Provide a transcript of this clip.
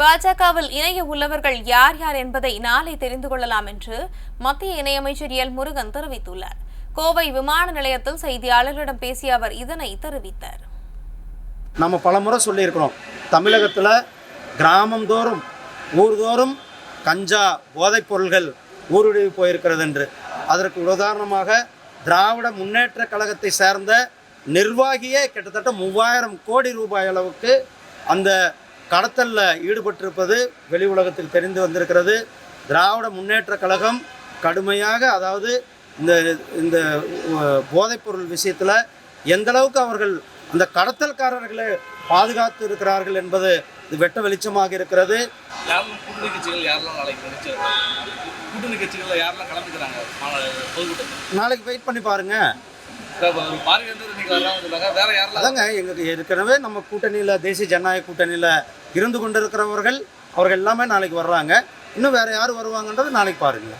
பாஜகவில் இணைய உள்ளவர்கள் யார் யார் என்பதை நாளை தெரிந்து கொள்ளலாம் என்று மத்திய இணையமைச்சர் எல் முருகன் தெரிவித்துள்ளார். கோவை விமான நிலையத்தில் செய்தியாளர்களிடம் பேசிய அவர் இதனை தெரிவித்தார். நம்ம பலமுறை சொல்லியிருக்கிறோம். தமிழகத்தில் கிராமந்தோறும் ஊர்தோறும் கஞ்சா போதைப் பொருள்கள் ஊடுருவி போயிருக்கிறது என்று. அதற்கு உதாரணமாக திராவிட முன்னேற்ற கழகத்தை சேர்ந்த நிர்வாகியே கிட்டத்தட்ட மூவாயிரம் கோடி ரூபாய் அளவுக்கு அந்த கடத்தலில் ஈடுபட்டிருப்பது வெளி உலகத்தில் தெரிந்து வந்திருக்கிறது. திராவிட முன்னேற்ற கழகம் கடுமையாக அதாவது இந்த இந்த போதைப்பொருள் விஷயத்தில் எந்த அளவுக்கு அவர்கள் அந்த கடத்தல்காரர்களை பாதுகாத்து இருக்கிறார்கள் என்பது இது வெட்ட வெளிச்சமாக இருக்கிறது. யாரெல்லாம் கூட்டணி கட்சிகள் யாரெல்லாம் நாளைக்கு நினைச்சிருக்காங்க? கூட்டணி கட்சிகளில் யாரெல்லாம் கலந்துக்கிறாங்க? மாநாடு பொதுக்கூட்டத்தில். நாளைக்கு வெயிட் பண்ணி பாருங்க. பார்வையேந்தர் அதாங்க எங்களுக்கு ஏற்கனவே நம்ம கூட்டணியில் தேசிய ஜனநாயக கூட்டணியில் இருந்து கொண்டிருக்கிறவர்கள் அவர்கள் எல்லாமே நாளைக்கு வர்றாங்க. இன்னும் வேற யார் வருவாங்கன்றது நாளைக்கு பாருங்க.